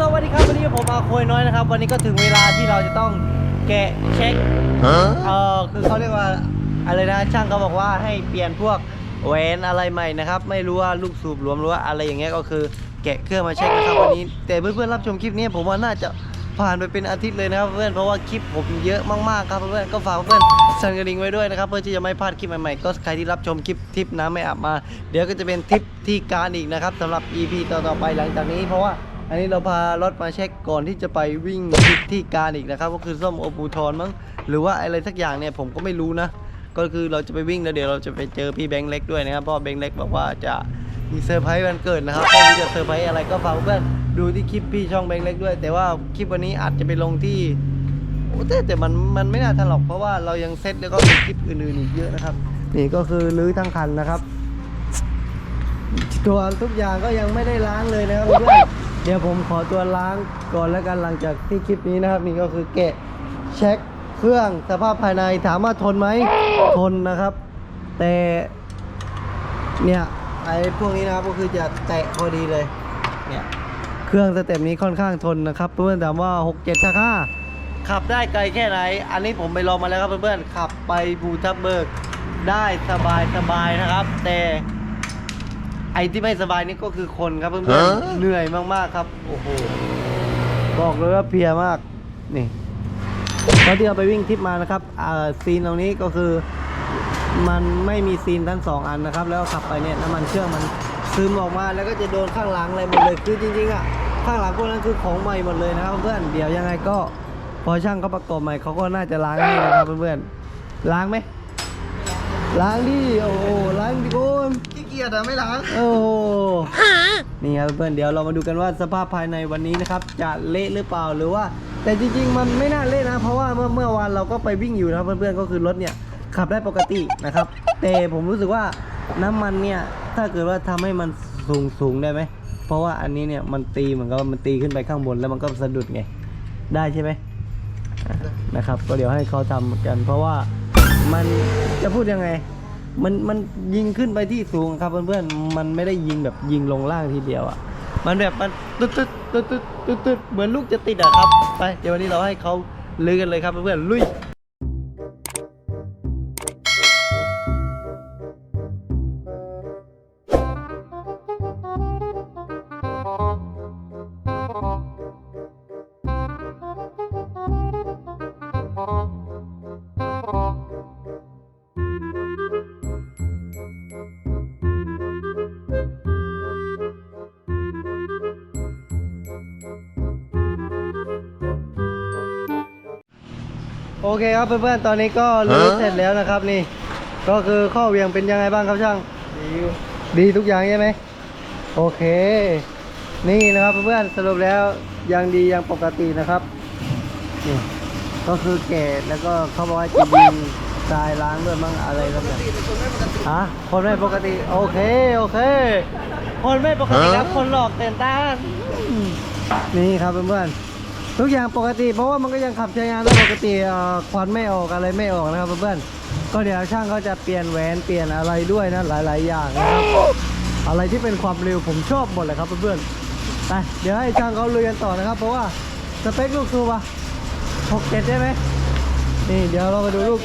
สวัสดีครับวันนี้ผมอาโคยน้อยนะครับ วันนี้ก็ถึงเวลาที่เราจะต้องแกะเช็คเออคือเขาเรียกว่าอะไรนะช่างเขาบอกว่าให้เปลี่ยนพวกแหวนอะไรใหม่นะครับ ไม่รู้ว่าลูกสูบรวมหรือว่าอะไรอย่างเงี้ยก็คือแกะเครื่องมาเช็คนะครับวันนี้ แต่เพื่อนๆรับชมคลิปนี้ผมว่าน่าจะผ่านไปเป็นอาทิตย์เลยนะครับเพื่อนเพราะว่าคลิปผมเยอะมากๆครับเพื่อนก็ฝากเพื่อนสั่นกระดิ่งไว้ด้วยนะครับเพื่อที่จะไม่พลาดคลิปใหม่ๆก็ใครที่รับชมคลิปทริปน้ำไม่อาบมา เดี๋ยวก็จะเป็นทริปที่การอีกนะครับสำหรับ EP ต่อๆไปหลังจากนี้เพราะว่า อันนี้เราพารถมาเช็คก่อนที่จะไปวิ่งที่ที่การอีกนะครับ ก็คือส้มโอปูทอนมั้งหรือว่าอะไรสักอย่างเนี่ยผมก็ไม่รู้นะก็คือเราจะไปวิ่งแล้วเดี๋ยวเราจะไปเจอพี่แบงค์เล็กด้วยนะครับเพราะแบงค์เล็กบอกว่าจะมีเซอร์ไพรส์วันเกิดนะครับไม่รู้จะเซอร์ไพรส์อะไรก็ฝากเพื่อนดูที่คลิปพี่ช่องแบงค์เล็กด้วย แต่ว่าคลิปวันนี้อาจจะไปลงที่โอ้แต่แต่มันมันไม่น่าทันหรอกเพราะว่าเรายังเซตแล้วก็มีคลิปอื่นๆอีกเยอะนะครับ นี่ก็คือรื้อทั้งคันนะครับ ตัวทุกอย่างก็ยังไม่ได้ล้างเลยนะครับเพื่อน เดี๋ยวผมขอตัวล้างก่อนแล้วกันหลังจากที่คลิปนี้นะครับ นี่ก็คือแกะเช็คเครื่องสภาพภายในถามว่าทนไหมทนนะครับ แต่เนี่ยไอ้พวกนี้นะครับก็คือจะแตะพอดีเลยเนี่ยเครื่องสเต็ปนี้ค่อนข้างทนนะครับ เพื่อนๆถามว่า 6 7ชักห้าขับได้ไกลแค่ไหน อันนี้ผมไปลองมาแล้วครับเพื่อนๆขับไปภูทับเบิกได้สบายสบายๆนะครับ แต่ ไอ้ที่ไม่สบายนี่ก็คือคนครับเพื่อนๆเหนื่อยมากๆครับ โอ้โหบอกเลยว่าเพลียมากนี่ตอนที่เราไปวิ่งทริปมานะครับอ่าซีนตรงนี้ก็คือมันไม่มีซีนทั้งสองอันนะครับ แล้วขับไปเนี่ยน้ำมันเครื่องมันซึมออกมาแล้วก็จะโดนข้างหลังอะไรหมดเลยคือจริงๆอะข้างหลังพวกนั้นคือของใหม่หมดเลยนะครับเพื่อนเดี๋ยวยังไงก็พอช่างเขาประกอบใหม่เขาก็น่าจะล้างให้นะครับเพื่อนๆล้างไหมล้างดิโอ้โหล้างดิโอนขี้เกี ยจอะไม่ล้างโอ้โหนี่ครับเพื่อนเดี๋ยวเรามาดูกันว่าสภาพภายในวันนี้นะครับ จะเละหรือเปล่าหรือว่า แต่จริง ๆ มันไม่น่าเละนะ เพราะว่าเมื่อเมื่อวานเราก็ไปวิ่งอยู่นะครับเพื่อนๆก็คือรถเนี่ยขับได้ปกตินะครับ แต่ผมรู้สึกว่าน้ำมันเนี่ยถ้าเกิดว่าทำให้มันสูงสูงได้ไหมเพราะว่าอันนี้เนี่ยมันตีเหมือนกับว่ามันตีขึ้นไปข้างบนแล้วมันก็สะดุดไงได้ใช่ไหมอะนะครับ ก็เดี๋ยวให้เขาทำกัน เพราะว่ามันจะพูดยังไง มันมันยิงขึ้นไปที่สูงครับเพื่อนๆมันไม่ได้ยิงแบบยิงลงล่างทีเดียวอะมันแบบมันตึ๊ดตึ๊ดตึ๊ดตึ๊ดตึ๊ดตึ๊ดเหมือนลูกจะติดอะครับไปเดี๋ยววันนี้เราให้เขาลือกันเลยครับเพื่อนๆลุย โอเคครับเพื่อนๆ ตอนนี้ก็รื้อเสร็จแล้วนะครับนี่ ก็คือข้อเหวียงเป็นยังไงบ้างครับช่าง ดีอยู่ดีทุกอย่างใช่ไหมโอเค นี่นะครับเพื่อนๆ สรุปแล้วยังดียังปกตินะครับนี่ก็คือแกะแล้วก็เขาบอกว่าจะยิงทรายล้างด้วยมั้งอะไรแล้วเนี่ยฮะคนไม่ปกติ โอเคโอเค คนไม่ปกติครับคนหลอกเต้นต้านอืมนี่ครับเพื่อนๆ ทุกอย่างปกติ เพราะว่ามันก็ยังขับใช้งานได้ปกติควันไม่ออกอะไรไม่ออกนะครับเพื่อนๆก็เดี๋ยวช่างเขาจะเปลี่ยนแหวนเปลี่ยนอะไรด้วยนะหลาย ๆ อย่างนะครับอะไรที่เป็นความเร็วผมชอบหมดเลยครับเพื่อนๆไปเดี๋ยวให้ช่างเขาลุยกันต่อนะครับ เพราะว่าสเปคลูกสูบอะหกเจ็ดได้ไหมนี่เดี๋ยวเรามาดูลูก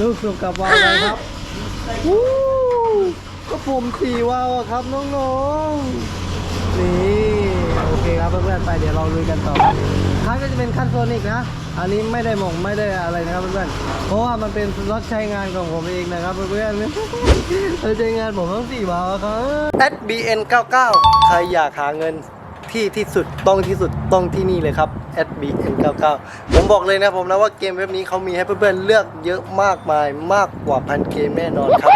ลูกสูบกับวาวกันครับวู้ก็ปุ่มสี่วาวครับน้องๆนี่ เคครับเพื่อนๆไปเดี๋ยวเราลุยกันต่อครับคันก็จะเป็นคันโซนิกนะ อันนี้ไม่ได้หมงไม่ได้อะไรนะครับเพื่อนๆเพราะว่ามันเป็นรถใช้งานของผมเองนะครับเพื่อนๆรถใช้งานผมทั้งสี่บาทครับ SBN 99 ใครอยากหาเงิน ที่ที่สุดต้องที่สุดต้องที่นี่เลยครับ SBN 99ผมบอกเลยนะผมนะว่าเกมเว็บนี้เขามีให้เพื่อนๆเลือกเยอะมากมายมากกว่าพันเกมแน่นอนครับ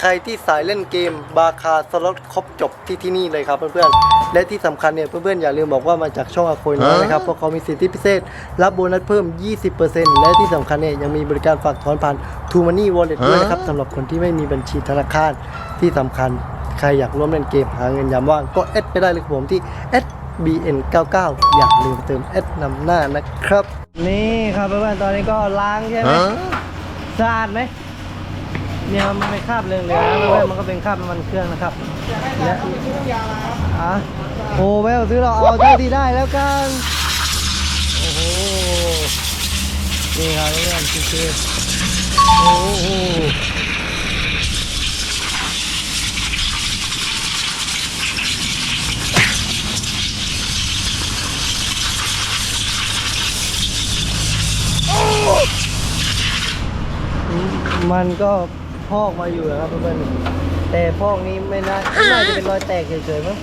ใครที่สายเล่นเกมบาคาสล็อตครบจบที่ที่นี่เลยครับเพื่อนๆและที่สำคัญเนี่ยเพื่อนๆอย่าลืมบอกว่ามาจากช่องอาโคยน้อยนะครับเพราะเขามีสิทธิพิเศษ รับโบนัสเพิ่ม 20%และที่สำคัญเนี่ยยังมีบริการฝากถอนผ่าน t ูมันนี่ Wallet ด้วยนะครับสำหรับคนที่ไม่มีบัญชีธนาคารที่สำคัญ ใครอยากร่วมเล่นเกมหาเงินยามว่างก็แอดไปได้เลยครับผมที่ SBN99 อย่าลืมเติมแอดนำหน้านะครับ นี่ครับเพื่อนๆตอนนี้ก็ล้างใช่ไหมสะอาดไหมเนี่ยมันไม่คราบเหลืองๆนะเพื่อนๆมันก็เป็นคราบน้ำมันเครื่องนะครับและอะโอ้ไม่ต้องซื้อเราเอาเท่าที่ได้แล้วกันโอ้โหนี่ครับเพื่อนคือโอ้โห มันก็พอกมาอยู่นะครับเพื่อนๆแต่พอกนี้ไม่น่าไม่น่าจะเป็นรอยแตกเฉยๆมั้ง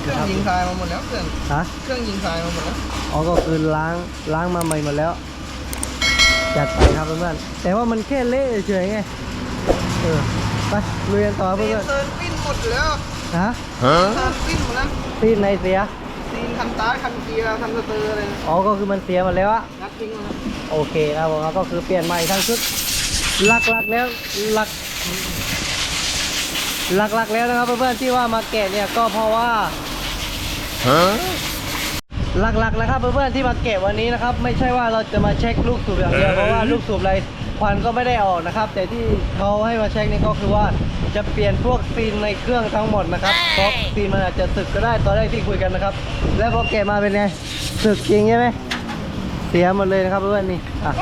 เครื่องยิงทรายมาหมดแล้วเครื่องฮะเครื่องยิงทรายมาหมดแล้วอ๋อก็คือล้างล้างมาใหม่หมดแล้ว จัดไปครับเพื่อนๆแต่ว่ามันแค่เละเฉยๆไงเออไปลุยกันต่อซีเพื่อนนเซิร์นปิ้นหมดแล้วๆฮะเซิร์นปิ้นหมดแล้วซีนในเสียซีนคันตาร์ทคันเกียร์คันสเตอร์อะไรอ๋อก็คือมันเสียหมดแล้วอะนัดทิ้งหมดแล้วโอเคครับผมก็คือเปลี่ยนใหม่ทั้งชุด หลักๆแล้วหลักหลักๆแล้วนะครับเพื่อนๆที่ว่ามาแกะเนี่ยก็เพราะว่าหลักๆนะครับเพื่อนๆที่มาเก็บวันนี้นะครับ ไม่ใช่ว่าเราจะมาเช็คลูกสูบอย่างเดียวเพราะว่าลูกสูบอะไรควันก็ไม่ได้ออกนะครับ แต่ที่เขาให้มาเช็คนี่ก็คือว่าจะเปลี่ยนพวกซีนในเครื่องทั้งหมดนะครับเพราะซีนมันอาจจะสึกก็ได้ตอนแรกที่คุยกันนะครับ แล้วพอเก็บมาเป็นไงสึกจริงใช่ไหมเสียหมดเลยนะครับเพื่อนๆนี่อะ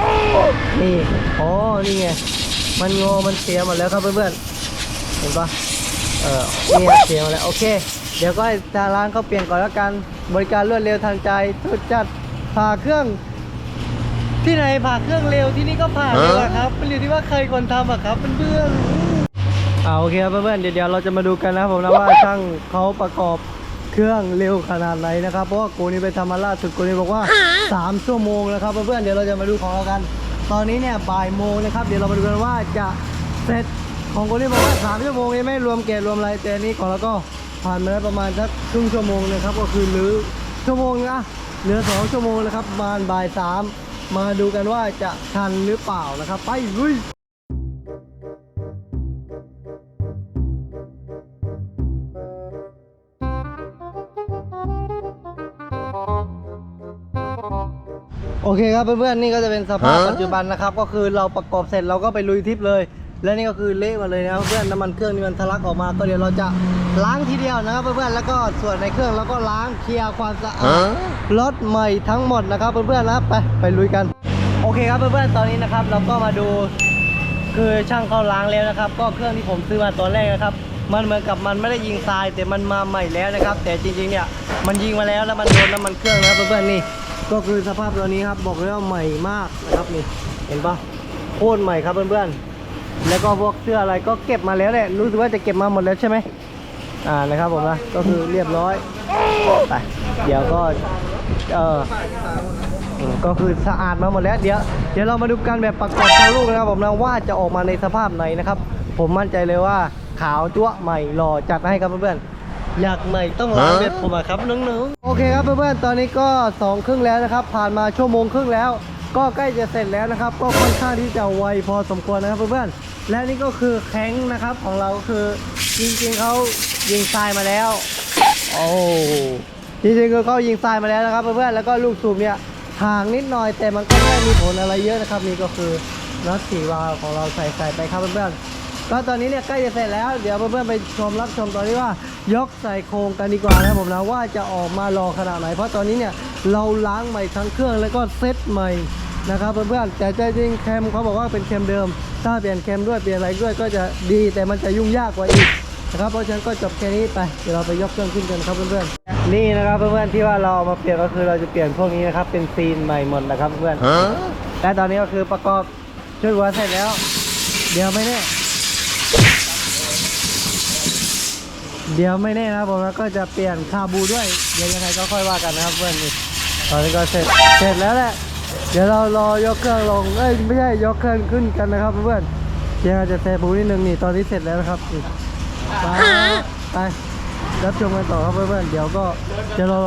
นี่อ๋อนี่ไงมันงอมันเสียหมดแล้วครับเพื่อนๆเห็นปะเออนี่เสียหมดแล้วโอเค เดี๋ยวก็ให้ทางร้านเขาเปลี่ยนก่อนแล้วกันบริการรวดเร็วทันใจทุดจัดผ่าเครื่อง ที่ไหนผ่าเครื่องเร็วที่นี่ก็ผ่าเร็วอะครับเป็นอยู่ที่ว่าใครคนทำอะครับเพื่อนๆเอาโอเคครับเพื่อนๆเดี๋ยวเดี๋ยวเราจะมาดูกันนะครับผมนะว่าช่างเขาประกอบ เครื่องเร็วขนาดไหนนะครับ เพราะว่ากูนี่ไปทำมาล่าสุดกูนี่บอกว่า 3 ชั่วโมงนะครับเพื่อนๆเดี๋ยวเราจะมาดูของเรากัน ตอนนี้เนี่ยบ่ายโมงนะครับ เดี๋ยวเรามาดูกันว่าจะเสร็จของกูนี่บอกว่า 3 ชั่วโมงยังไม่รวมเกตรวมอะไรแต่อันนี้ของเราก็ผ่านมาแล้วประมาณสักครึ่งชั่วโมงนะครับก็คือหรือชั่วโมงนะเหลือ 2 ชั่วโมงนะครับประมาณบ่ายสามมาดูกันว่าจะทันหรือเปล่านะครับ ไปลุย โอเคครับเพื่อนๆนี่ก็จะเป็นสภาพปัจจุบันนะครับก็คือเราประกอบเสร็จเราก็ไปลุยทริปเลย และนี่ก็คือเละหมาเลยนะครับเพื่อนน้ำมันเครื่องนี่มันทะลักออกมาก็เดี๋ยวเราจะล้างทีเดียวนะครับเพื่อนๆแล้วก็ส่วนในเครื่องเราก็ล้างเคลียร์ความสะอาดรถใหม่ทั้งหมดนะครับเพื่อนๆนะครับไปไปลุยกัน โอเคครับเพื่อนๆตอนนี้นะครับเราก็มาดูคือช่างเขาล้างแล้วนะครับ ก็เครื่องที่ผมซื้อมาตอนแรกนะครับ มันเหมือนกับมันไม่ได้ยิงทรายแต่มันมาใหม่แล้วนะครับ แต่จริงๆเนี่ยมันยิงมาแล้วแล้วมันโดนน้ำมันเครื่องนะครับเพื่อนๆนี่ ก็คือสภาพตัวนี้ครับบอกเลยว่าใหม่มากนะครับนี่เห็นปะโคตรใหม่ครับเพื่อนๆแล้วก็พวกเสื้ออะไรก็เก็บมาแล้วแหละรู้สึกว่าจะเก็บมาหมดแล้วใช่ไหมอ่านะครับผมนะก็คือเรียบร้อยไปเดี๋ยวก็เออก็คือสะอาดมาหมดแล้วเดี๋ยวเดี๋ยวเรามาดูกันแบบประกอบทั้งลูกนะครับผมนะว่าจะออกมาในสภาพไหนนะครับ ผมมั่นใจเลยว่าขาวจั๊วใหม่หล่อจัดให้ครับเพื่อนๆ อยากใหม่ต้องล้างแบบผมอะครับน้องๆ โอเคครับเพื่อนๆ ตอนนี้ก็สองครึ่งแล้วนะครับ ผ่านมาชั่วโมงครึ่งแล้ว ก็ใกล้จะเสร็จแล้วนะครับ ก็ค่อนข้างที่จะไวพอสมควรนะครับเพื่อนๆ และนี่ก็คือแข้งนะครับของเราก็คือจริงๆเขายิงทรายมาแล้ว โอ้จริงๆคือเขายิงทรายมาแล้วนะครับเพื่อนๆ แล้วก็ลูกสูบเนี่ยห่างนิดหน่อยแต่มันก็ไม่ได้มีผลอะไรเยอะนะครับนี่ก็คือน็อตสีวาล์วของเราใส่ใส่ไปครับเพื่อนๆ ก็ตอนนี้เนี่ยใกล้จะเสร็จแล้ว เดี๋ยวเพื่อนๆไปชมรับชมตอนนี้ว่ายกใส่โครงกันดีกว่านะครับผมนะว่าจะออกมารอขนาดไหน เพราะตอนนี้เนี่ยเราล้างใหม่ทั้งเครื่องแล้วก็เซ็ตใหม่นะครับเพื่อนๆแต่ใจจริงแคมเขาบอกว่าเป็นแคมเดิม ถ้าเปลี่ยนแคมด้วยเปลี่ยนอะไรด้วยก็จะดีแต่มันจะยุ่งยากกว่าอีกนะครับเพราะฉะนั้นก็จบแค่นี้ไปเดี๋ยวเราไปยกเครื่องขึ้นกันครับเพื่อนๆนี่นะครับเพื่อนๆที่ว่าเราเอามาเปลี่ยนก็คือเราจะเปลี่ยนพวกนี้นะครับเป็นซีนใหม่หมดนะครับเพื่อนและตอนนี้ก็คือประกอบช่วยหัวเสร็จแล้ว เดี๋ยวไม่แน่ เดี๋ยวไม่แน่นะครับผมแล้วก็จะเปลี่ยนคาบูด้วย เดี๋ยวยังไงก็ค่อยว่ากันนะครับเพื่อนนี่ตอนนี้ก็เสร็จเสร็จแล้วแหละ เดี๋ยวเรารอยกเครื่องลงเอ้ยไม่ใช่ยกเครื่องขึ้นกันนะครับเพื่อนยวเราจะเซบูนิดนึงนี่ตอนนี้เสร็จแล้วนะครับนี่ไปไปรับชมกันต่อครับเพื่อนๆเดี๋ยวก็จะรอ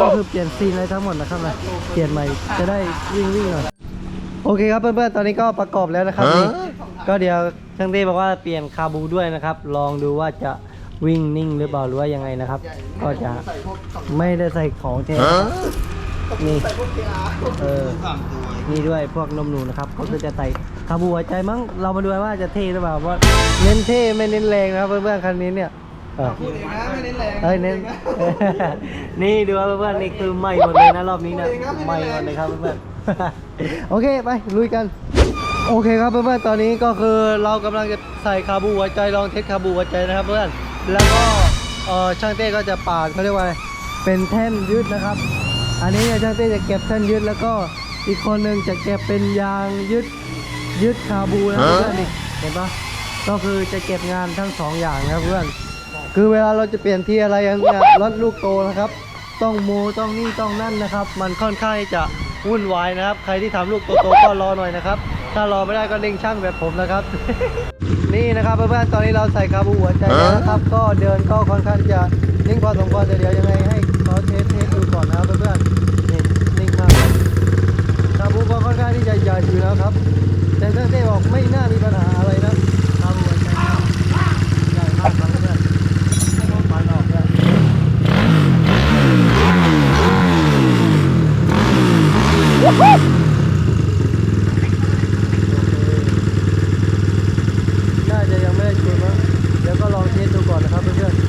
ก็คือเปลี่ยนซีนอะไรทั้งหมดนะครับนะเปลี่ยนใหม่จะได้วิ่งวิ่งหน่อยโอเคครับเพื่อนๆตอนนี้ก็ประกอบแล้วนะครับนี่ก็เดี๋ยวช่างเต้บอกว่าเปลี่ยนคาบูด้วยนะครับ ลองดูว่าจะ วิ่งนิ่งหรือเปล่าหรือว่ายังไงนะครับ ก็จะไม่ได้ใส่ของเทนี่ใส่พวกเกียร์เออสามตัวนี่ด้วยพวกนมหนูนะครับก็คือจะใส่คาบูหัวใจมั้งเรามาดูว่าจะเท่หรือเปล่าว่าเน้นเท่ไม่เน้นแรงนะครับเพื่อนๆคันนี้เนี่ยเอออพูดเองนะไม่เน้นแรงเอ้ยเน้นพูดองะนี่ดูครับเพื่อนๆนี่คือไหม่หมดเลยนะรอบนี้นะพูดเองครับไหไม่ม่ได้หมดเลยครับเพื่อนๆโอเคไปลุยกันโอเคครับเพื่อนๆตอนนี้ก็คือเรากำลังจะใส่คาบูหัวใจลองเทสคาบูหัวใจนะครับเพื่อน แล้วก็เออช่างเต้ก็จะปาดเขาเรียกว่าอะไรเป็นแท่นยึดนะครับ อันนี้เนี่ยช่างเต้จะเก็บแท่นยึดแล้วก็อีกคนหนึ่งจะเก็บเป็นยางยึดยึดคาบูนะครับเพื่อนนี่เห็นปะก็คือจะเก็บงานทั้งสองอย่างนะครับเพื่อนคือเวลาเราจะเปลี่ยนที่อะไรอย่างเงี้ยรถลูกโตนะครับ ต้องโมต้องนี่ต้องนั่นนะครับ มันค่อนข้างที่จะวุ่นวายนะครับ ใครที่ทำลูกโตๆก็รอหน่อยนะครับ ถ้ารอไม่ได้ก็เล่งช่างแบบผมนะครับ นี่นะครับเพื่อนๆตอนนี้เราใส่คาบูหัวใจแล้วนะครับ ก็เดินก็ค่อนข้างจะนิ่งพอสมควรแต่เดี๋ยวยังไงให้เขาเทสเทสดูก่อนนะครับเพื่อนๆนี่นิ่งมากคาบูก็ค่อนข้างที่จะใหญ่อยู่แล้วครับ แต่เต้เต้บอกไม่น่ามีปัญหาอะไรนะคาบูหัวใจนะครับใหญ่มากครับเพื่อนๆ มันออกแล้วน่าจะยังไม่ได้ชวนมั้งเดี๋ยวก็ลองเทสดูก่อนนะครับเพื่อนๆ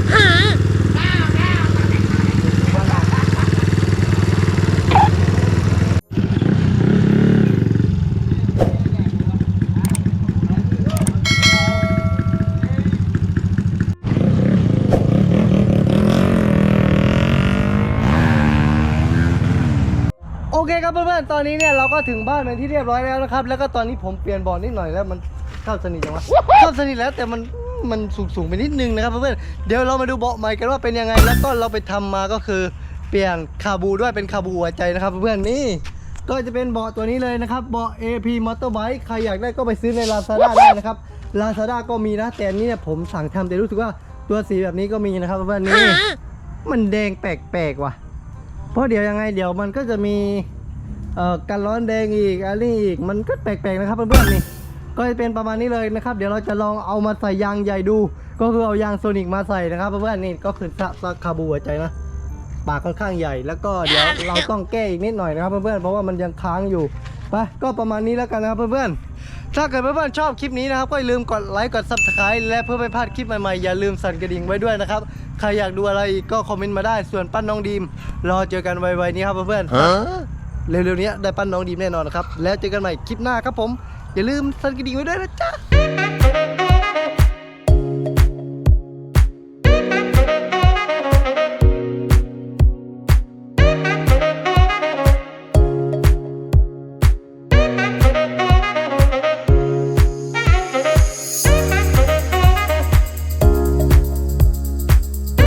โอ เคครับเพื่อนตอนนี้เนี่ยเราก็ถึงบ้านเป็นที่เรียบร้อยแล้วนะครับ แล้วก็ตอนนี้ผมเปลี่ยนเบอลนิดหน่อยแล้วมันเข้าสนิทจังวะเข้าสนิทแล้วแต่มันมันสูงสูงไปนิดนึงนะครับเพื่อนเดี๋ยวเรามาดูเบาะใหม่กันว่าเป็นยังไง แล้วก็เราไปทำมาก็คือเปลี่ยนคาบูด้วยเป็นคาบูหัวใจนะครับเพื่อนนี่ก็จะเป็นเบาะตัวนี้เลยนะครับเบาะ AP Motorbike ใครอยากได้ก็ไปซื้อใน Lazada ได้นะครับ Lazada ก็มีนะแต่อันนี้เนี่ยผมสั่งทำแต่รู้สึกว่าตัวสีแบบนี้ก็มีนะครับเพื่อนนี่มันแดงแปลกๆว่ะ เพราะเดี๋ยวยังไงเดี๋ยวมันก็จะมี เอ่อกันร้อนแดงอีกอะไรอีกมันก็แปลกๆนะครับเพื่อนๆนี่ก็จะเป็นประมาณนี้เลยนะครับ เดี๋ยวเราจะลองเอามาใส่ยางใหญ่ดู ก็คือเอายางโซนิกมาใส่นะครับเพื่อนๆนี่ก็คือซะซะคาบูหัวใจนะปากค่อนข้างใหญ่แล้วก็เดี๋ยวเราต้องแก้อีกนิดหน่อยนะครับเพื่อนๆเพราะว่ามันยังค้างอยู่ไปก็ประมาณนี้แล้วกันนะครับเพื่อนๆถ้าเกิดเพื่อนๆชอบคลิปนี้นะครับก็อย่าลืมกดไลค์กด subscribe และเพื่อไม่พลาดคลิปใหม่ๆอย่าลืมสั่นกระดิ่งไว้ด้วยนะครับใครอยากดูอะไรอีกก็คอมเมนต์มาได้ส่วนปั้นน้องดีมรอเจอกันไวๆนี้ครับเพื่อนๆ เร็วๆนี้ได้ปั้นน้องดีมแน่นอนนะครับ แล้วเจอกันใหม่คลิปหน้าครับผม อย่าลืมสั่นกระดิ่งไว้ด้วยนะจ๊ะ